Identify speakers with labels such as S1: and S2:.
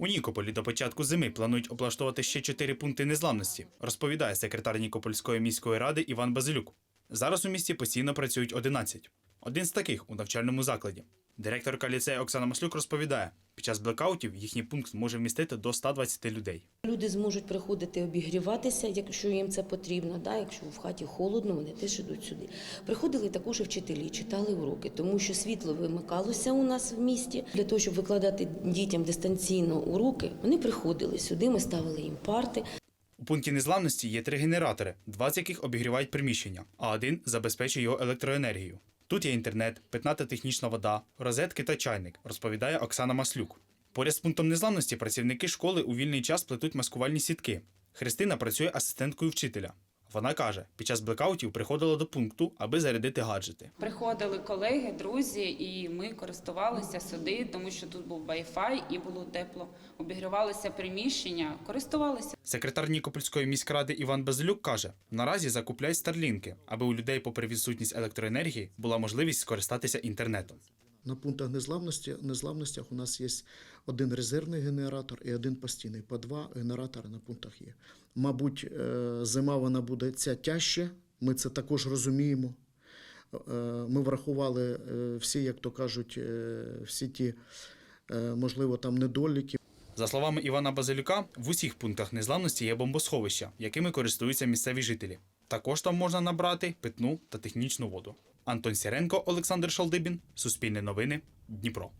S1: У Нікополі до початку зими планують облаштувати ще чотири пункти незламності, розповідає секретар Нікопольської міської ради Іван Базилюк. Зараз у місті постійно працюють 11. Один з таких у навчальному закладі. Директорка ліцею Оксана Маслюк розповідає, під час блекаутів їхній пункт може вмістити до 120 людей.
S2: Люди зможуть приходити обігріватися, якщо їм це потрібно. Да? Якщо в хаті холодно, вони теж йдуть сюди. Приходили також і вчителі, читали уроки, тому що світло вимикалося у нас в місті. Для того, щоб викладати дітям дистанційно уроки, вони приходили сюди, ми ставили їм парти.
S1: У пункті незламності є три генератори, два з яких обігрівають приміщення, а один забезпечує його електроенергію. Тут є інтернет, питна та технічна вода, розетки та чайник, розповідає Оксана Маслюк. Поряд з пунктом незламності працівники школи у вільний час плетуть маскувальні сітки. Христина працює асистенткою вчителя. Вона каже, під час блекаутів приходила до пункту, аби зарядити гаджети.
S3: Приходили колеги, друзі, і ми користувалися сюди, тому що тут був Wi-Fi і було тепло. Обігрівалися приміщення, користувалися.
S1: Секретар Нікопольської міськради Іван Безлюк каже: наразі закупляють старлінки, аби у людей, попри відсутність електроенергії, була можливість скористатися інтернетом.
S4: На пунктах незламності, незламностях у нас є один резервний генератор і один постійний. По два генератори на пунктах є. Мабуть, е, зима вона буде ця тяжче, ми це також розуміємо. Е, Ми врахували е, всі, як то кажуть, всі ті, можливо, там недоліки.
S1: За словами Івана Базилюка, в усіх пунктах незламності є бомбосховища, якими користуються місцеві жителі. Також там можна набрати питну та технічну воду. Антон Сіренко, Олександр Шалдибін, Суспільне новини, Дніпро.